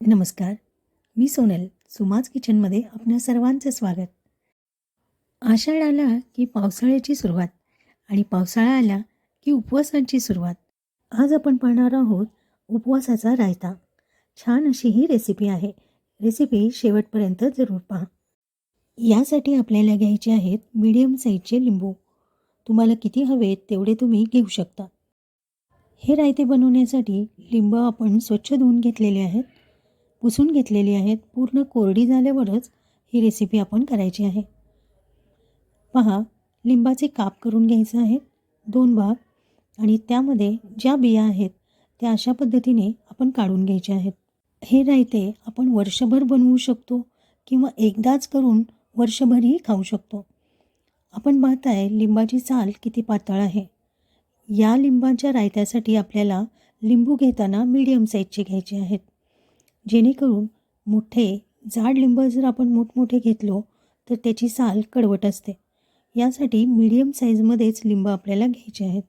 नमस्कार मी सोनल सुमाज किचनमध्ये आपल्या सर्वांचं स्वागत. आषाढ आला की पावसाळ्याची सुरुवात आणि पावसाळा आला की उपवासांची सुरुवात. आज आपण पाहणार आहोत उपवासाचा रायता. छान अशी ही रेसिपी आहे. रेसिपी शेवटपर्यंत जरूर पहा. यासाठी आपल्याला घ्यायचे आहेत मीडियम साईजचे लिंबू. तुम्हाला किती हवेत तेवढे तुम्ही घेऊ शकता. हे रायते बनवण्यासाठी लिंब आपण स्वच्छ धुवून घेतलेले आहेत. पुसून घेतलेली आहेत. पूर्ण कोरडी झाल्यावरच ही रेसिपी आपण करायची आहे. पहा लिंबाचे काप करून घ्यायचे आहेत दोन भाग आणि त्यामध्ये ज्या बिया आहेत त्या अशा पद्धतीने आपण काढून घ्यायचे आहेत. हे रायते आपण वर्षभर बनवू शकतो किंवा एकदाच करून वर्षभरही खाऊ शकतो. आपण पाहताय लिंबाची चाल किती पातळ आहे. या लिंबाच्या रायत्यासाठी आपल्याला लिंबू घेताना मीडियम साईजचे घ्यायचे आहेत. जेणेकरून मोठे जाड लिंब जर आपण मोठमोठे घेतलो तर त्याची साल कडवट असते. यासाठी मीडियम साईजमध्येच लिंब आपल्याला घ्यायचे आहेत.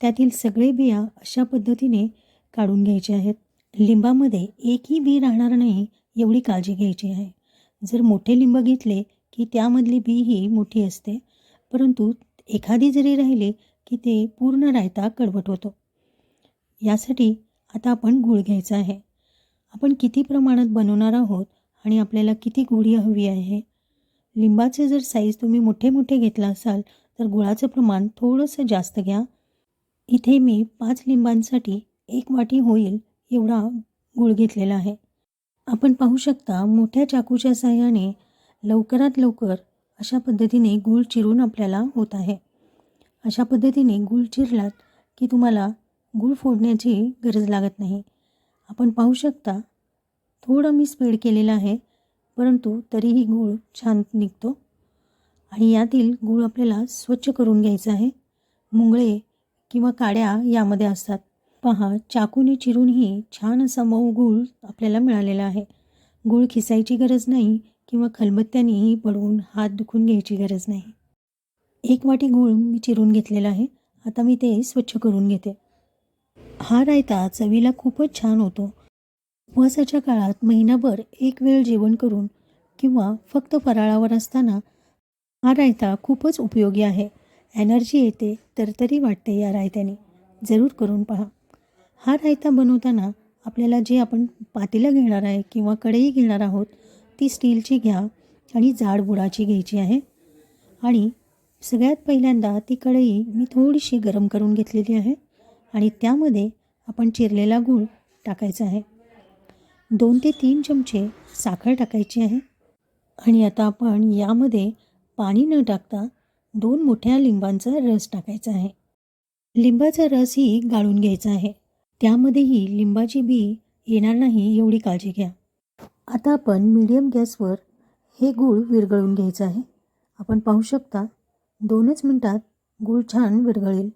त्यातील सगळे बिया अशा पद्धतीने काढून घ्यायचे आहेत. लिंबामध्ये एकही बी राहणार नाही एवढी काळजी घ्यायची आहे. जर मोठे लिंब घेतले की त्यामधली बी ही मोठी असते परंतु एखादी जरी राहिली की ते पूर्ण रायता कडवट होतो. यासाठी आता आपण गूळ घ्यायचा आहे. आपण किती प्रमाणात बनवणार आहोत आणि आपल्याला किती गुढी हवी आहे? लिंबाचे जर साईज तुम्ही मोठे मोठे घेतला असाल तर गुळाचं प्रमाण थोडंसं जास्त घ्या. इथे मी पाच लिंबांसाठी एक वाटी होईल एवढा गुळ घेतलेला आहे. आपण पाहू शकता मोठ्या चाकूच्या साह्याने लवकरात लवकर अशा पद्धतीने गूळ चिरून आपल्याला होत आहे. अशा पद्धतीने गूळ चिरलात की तुम्हाला गूळ फोडण्याची गरज लागत नाही. आपण पाहू शकता थोडं मी स्पीड केलेलं आहे परंतु तरीही गूळ छान निघतो. आणि यातील गूळ आपल्याला स्वच्छ करून घ्यायचं आहे. मुंगळे किंवा काड्या यामध्ये असतात. पहा चाकूने चिरूनही छान असा मऊ गूळ आपल्याला मिळालेला आहे. गूळ खिसायची गरज नाही किंवा खलबत्त्यानेही पडवून हात दुखून घ्यायची गरज नाही. एक वाटी गूळ मी चिरून घेतलेला आहे. आता मी ते स्वच्छ करून घेते. हा रायता चवीला खूपच छान होतो. उपवासाच्या काळात महिनाभर एक वेळ जेवण करून किंवा फक्त फराळावर असताना हा रायता खूपच उपयोगी आहे. एनर्जी येते तरतरी वाटते या रायत्याने. जरूर करून पहा. हा रायता बनवताना आपल्याला जे आपण पातेलं घेणार आहे किंवा कढई घेणार आहोत ती स्टीलची घ्या आणि जाड बुडाची घ्यायची आहे. आणि सगळ्यात पहिल्यांदा ती कढई मी थोडीशी गरम करून घेतलेली आहे. आणि त्यामध्ये आपण चिरलेला गूळ टाकायचा आहे. दोन ते तीन चमचे साखर टाकायची आहे. आणि आता आपण यामध्ये पाणी न टाकता दोन मोठ्या लिंबांचा रस टाकायचा आहे. लिंबाचा रसही गाळून घ्यायचा आहे. त्यामध्येही लिंबाची बी येणार नाही एवढी काळजी घ्या. आता आपण मीडियम गॅसवर हे गूळ विरघळून घ्यायचं आहे. आपण पाहू शकता दोनच मिनटात गूळ छान विरघळेल.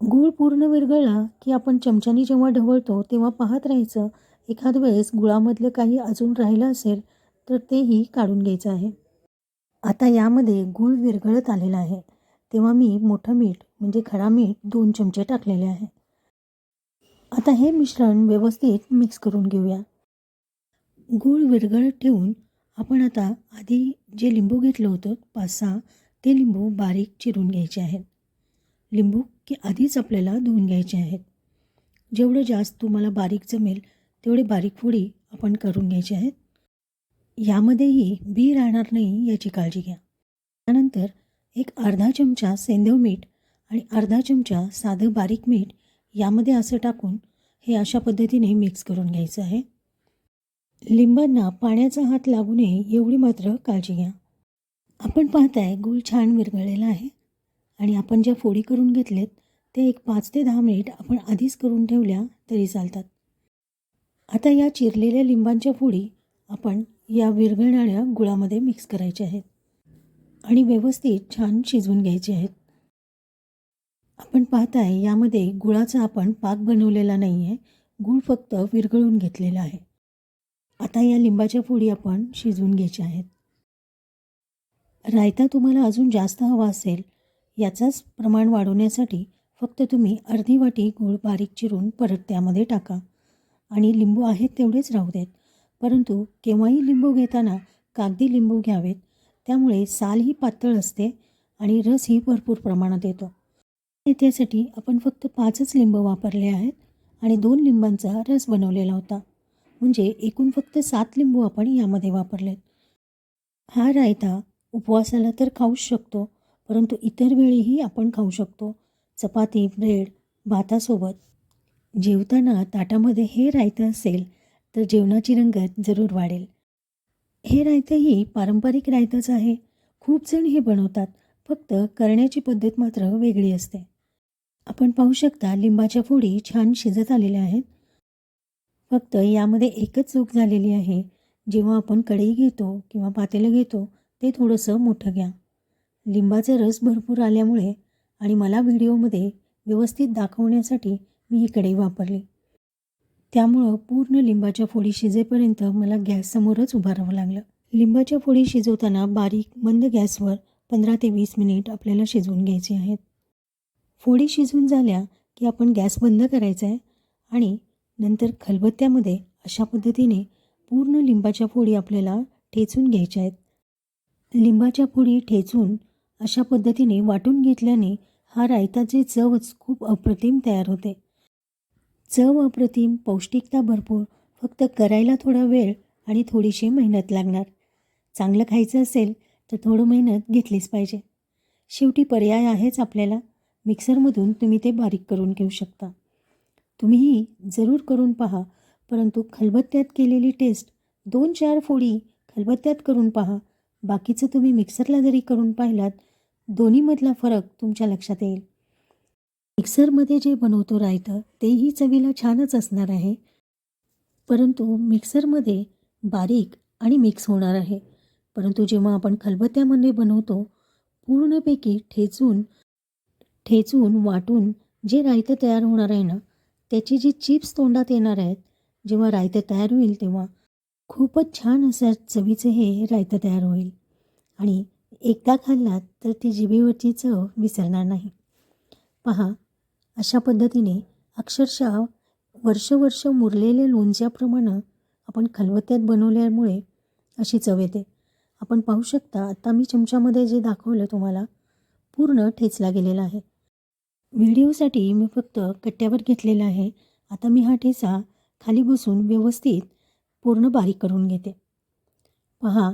गूळ पूर्ण विरघळला की आपण चमच्यानी जेव्हा ढवळतो तेव्हा पाहत राहायचं एखाद वेळेस गुळामधलं काही अजून राहिलं असेल तर तेही काढून घ्यायचं आहे. आता यामध्ये गूळ विरघळत आलेला आहे. तेव्हा मी मोठं मीठ म्हणजे खडा मीठ दोन चमचे टाकलेले आहे. आता हे मिश्रण व्यवस्थित मिक्स करून घेऊया. गूळ विरघळत ठेवून आपण आता आधी जे लिंबू घेतलं होतं पाच सहा ते लिंबू बारीक चिरून घ्यायचे आहेत. लिंबू की आधीच आपल्याला धुवून घ्यायचे आहेत. जेवढं जास्त तुम्हाला बारीक जमेल तेवढे बारीक फोडी आपण करून घ्यायचे आहेत. यामध्येही बी राहणार नाही याची काळजी घ्या. त्यानंतर एक अर्धा चमचा सेंधव मीठ आणि अर्धा चमचा साधं बारीक मीठ यामध्ये असं टाकून हे अशा पद्धतीने मिक्स करून घ्यायचं आहे. लिंबांना पाण्याचा हात लागू नये एवढी मात्र काळजी घ्या. आपण पाहताय गूळ छान विरघळलेला आहे आणि आपण ज्या फोडी करून घेतलेत ते एक पाच ते दहा मिनिट आपण आधीच करून ठेवल्या तरी चालतात. आता या चिरलेल्या लिंबांच्या फोडी आपण या विरघळणाऱ्या गुळामध्ये मिक्स करायच्या आहेत आणि व्यवस्थित छान शिजवून घ्यायचे आहेत. आपण पाहताय यामध्ये गुळाचा आपण पाक बनवलेला नाही आहे गूळ फक्त विरघळून घेतलेला आहे. आता या लिंबाच्या फोडी आपण शिजवून घ्यायच्या आहेत. रायता तुम्हाला अजून जास्त हवा असेल याचाच प्रमाण वाढवण्यासाठी फक्त तुम्ही अर्धी वाटी गूळ बारीक चिरून परत त्यामध्ये टाका. आणि लिंबू आहेत तेवढेच राहू देत. परंतु केव्हाही लिंबू घेताना कागदी लिंबू घ्यावेत. त्यामुळे सालही पातळ असते आणि रसही भरपूर प्रमाणात येतो. त्यासाठी आपण फक्त पाचच लिंबू वापरले आहेत आणि दोन लिंबांचा रस बनवलेला होता. म्हणजे एकूण फक्त सात लिंबू आपण यामध्ये वापरलेत. हा रायता उपवासाला तर खाऊच शकतो परंतु इतर वेळीही आपण खाऊ शकतो. चपाती ब्रेड भातासोबत. जेवताना ताटामध्ये हे रायतं असेल तर जेवणाची रंगत जरूर वाढेल. हे रायतंही पारंपरिक रायतंच आहे. खूप जण हे बनवतात. फक्त करण्याची पद्धत मात्र वेगळी असते. आपण पाहू शकता लिंबाच्या फोडी छान शिजत आलेल्या आहेत. फक्त यामध्ये एकच चूक झालेली आहे. जेव्हा आपण कढई घेतो किंवा पातेलं घेतो ते थोडंसं मोठं घ्या. लिंबाचा रस भरपूर आल्यामुळे आणि मला व्हिडिओमध्ये व्यवस्थित दाखवण्यासाठी मी ही कढई वापरली. त्यामुळं पूर्ण लिंबाच्या फोडी शिजेपर्यंत मला गॅससमोरच उभारावं लागलं. लिंबाच्या फोडी शिजवताना बारीक मंद गॅसवर पंधरा ते वीस मिनिट आपल्याला शिजवून घ्यायचे आहेत. फोडी शिजवून झाल्या की आपण गॅस बंद करायचा आहे आणि नंतर खलबत्त्यामध्ये अशा पद्धतीने पूर्ण लिंबाच्या फोडी आपल्याला ठेचून घ्यायच्या आहेत. लिंबाच्या फोडी ठेचून अशा पद्धतीने वाटून घेतल्याने हा रायताची चवच खूप अप्रतिम तयार होते. चव अप्रतिम पौष्टिकता भरपूर फक्त करायला थोडा वेळ आणि थोडीशी मेहनत लागणार. चांगलं खायचं असेल तर थोडं मेहनत घेतलीच पाहिजे. शेवटी पर्याय आहेच आपल्याला. मिक्सरमधून तुम्ही ते बारीक करून घेऊ शकता. तुम्हीही जरूर करून पहा परंतु खलबत्त्यात केलेली टेस्ट दोन चार फोडी खलबत्त्यात करून पहा. बाकीचं तुम्ही मिक्सरला जरी करून पाहिलात दोन्हीमधला फरक तुमच्या लक्षात येईल. मिक्सरमध्ये जे बनवतो रायतं तेही चवीला छानच असणार आहे. परंतु मिक्सरमध्ये बारीक आणि मिक्स होणार आहे. परंतु जेव्हा आपण खलबत्त्यामध्ये बनवतो पूर्णपैकी ठेचून ठेचून वाटून जे रायतं तयार होणार आहे ना त्याची जी चिप्स तोंडात येणार आहेत जेव्हा रायतं तयार होईल तेव्हा खूपच छान असं चवीचं हे रायतं तयार होईल. आणि एकदा खाल्लात तर ती जिभेवरची चव विसरणार नाही. पहा अशा पद्धतीने अक्षरशः वर्ष वर्ष मुरलेल्या लोणच्याप्रमाणे आपण खलबत्त्यात बनवल्यामुळे अशी चव येते. आपण पाहू शकता आत्ता मी चमच्यामध्ये जे दाखवलं तुम्हाला पूर्ण ठेचला गेलेला आहे. व्हिडिओसाठी मी फक्त कट्ट्यावर घेतलेला आहे. आता मी हा ठेचा खाली बसून व्यवस्थित पूर्ण बारीक करून घेते. पहा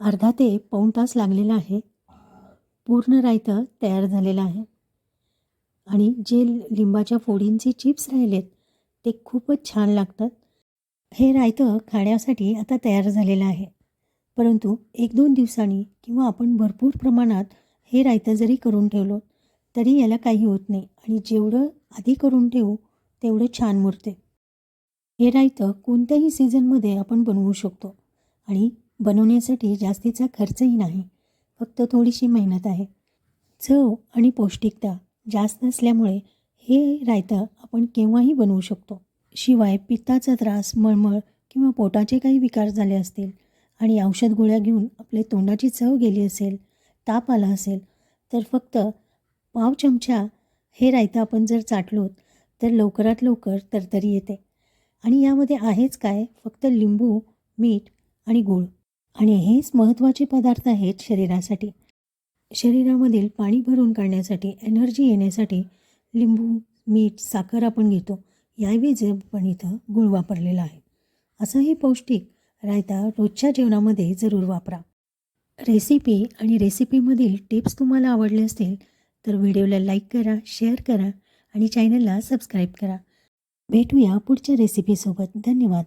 अर्धा ते पाऊण तास लागलेला आहे. पूर्ण रायतं तयार झालेलं आहे. आणि जे लिंबाच्या फोडींचे चिप्स राहिलेत ते खूपच छान लागतात. हे रायतं खाण्यासाठी आता तयार झालेलं आहे. परंतु एक दोन दिवसांनी किंवा आपण भरपूर प्रमाणात हे रायतं जरी करून ठेवलो तरी याला काही होत नाही आणि जेवढं आधी करून ठेवू तेवढं छान मुरते. हे रायतं कोणत्याही सीझनमध्ये आपण बनवू शकतो. आणि बनवण्यासाठी जास्तीचा खर्चही नाही फक्त थोडीशी मेहनत आहे. चव आणि पौष्टिकता जास्त असल्यामुळे हे रायतं आपण केव्हाही बनवू शकतो. शिवाय पित्ताचा त्रास मळमळ किंवा पोटाचे काही विकार झाले असतील आणि औषध गोळ्या घेऊन आपले तोंडाची चव गेली असेल ताप आला असेल तर फक्त पाव चमचा हे रायतं आपण जर चाटलोत तर लवकरात लवकर तरतरी येते. आणि यामध्ये आहेच काय फक्त लिंबू मीठ आणि गूळ. आणि हेच महत्त्वाचे पदार्थ आहेत शरीरासाठी. शरीरामधील पाणी भरून काढण्यासाठी एनर्जी येण्यासाठी लिंबू मीठ साखर आपण घेतो. याऐवजी आपण इथं गूळ वापरलेला आहे. असंही पौष्टिक रायता रोजच्या जेवणामध्ये जरूर वापरा. रेसिपी आणि रेसिपीमधील टिप्स तुम्हाला आवडले असतील तर व्हिडिओला लाईक करा शेअर करा आणि चॅनलला सबस्क्राईब करा. भेटूया पुढच्या रेसिपीसोबत. धन्यवाद.